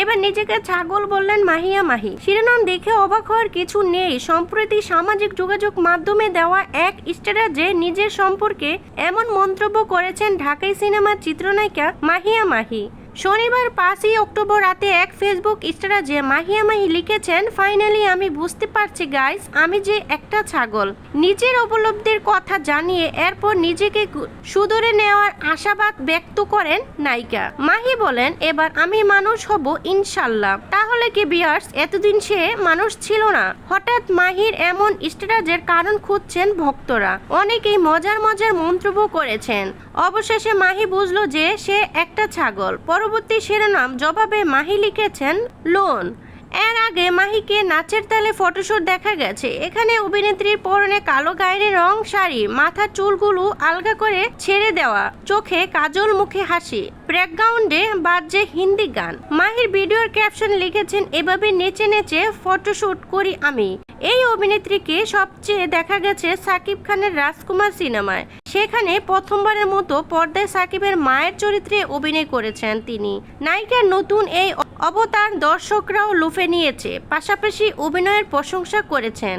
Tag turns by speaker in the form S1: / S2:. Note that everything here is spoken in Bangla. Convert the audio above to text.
S1: এবার নিজেকে ছাগল বললেন মাহিয়া মাহি। শিরোনাম দেখে অবাক হওয়ার কিছু নেই। সম্প্রতি সামাজিক যোগাযোগ মাধ্যমে দেওয়া এক স্ট্যাটাসে নিজের সম্পর্কে এমন মন্তব্য করেছেন ঢাকাই সিনেমার চিত্রনায়িকা মাহিয়া মাহি। শনিবার পাঁচই অক্টোবর রাতে এক ফেসবুক স্ট্যাটাসে মাহিয়া মাহি লিখেছেন ফাইনালি আমি বুঝতে পারছি গাইস আমি যে একটা ছাগল। নিজের উপলব্ধির কথা জানিয়ে এরপর নিজেকে সুধরে নেওয়ার আশাবাদ ব্যক্ত করেন নায়িকা। মাহি বলেন, এবার আমি মানুষ হব ইনশাল্লাহ। তাহলে কি বিয়ার্স এতদিন সে মানুষ ছিল না? হঠাৎ মাহির এমন স্ট্যাটাসের কারণ খুঁজছেন ভক্তরা। অনেকেই মজার মজার মন্তব্য করেছেন। অবশেষে মাহি বুঝলো যে সে একটা ছাগল। পরবর্তী শিরোনাম জবাবে মাহি লিখেছেন লোন। এর আগে মাহিকে নাচের তালে ফটোশুট দেখা গেছে। এখানে অভিনেত্রীর পরনে কালো গায়ের রং শাড়ি মাথার চুলগুলো আলগা করে ছেড়ে দেওয়া, চোখে কাজল মুখে হাসি। ব্যাকগ্রাউন্ডে বাজছে হিন্দি গান। মাহির ভিডিওর ক্যাপশন লিখেছেন, এভাবে নেচে নেচে ফটোশুট করি আমি। এই অভিনেত্রীকে সবচেয়ে দেখা গেছে সাকিব খানের রাজকুমার সিনেমায়। সেখানে প্রথমবারের মতো পর্দায় সাকিবের মায়ের চরিত্রে অভিনয় করেছেন তিনি। নায়িকার নতুন এই অবতার দর্শকরাও লুফে নিয়েছে পাশাপাশি অভিনয়ের প্রশংসা করেছেন।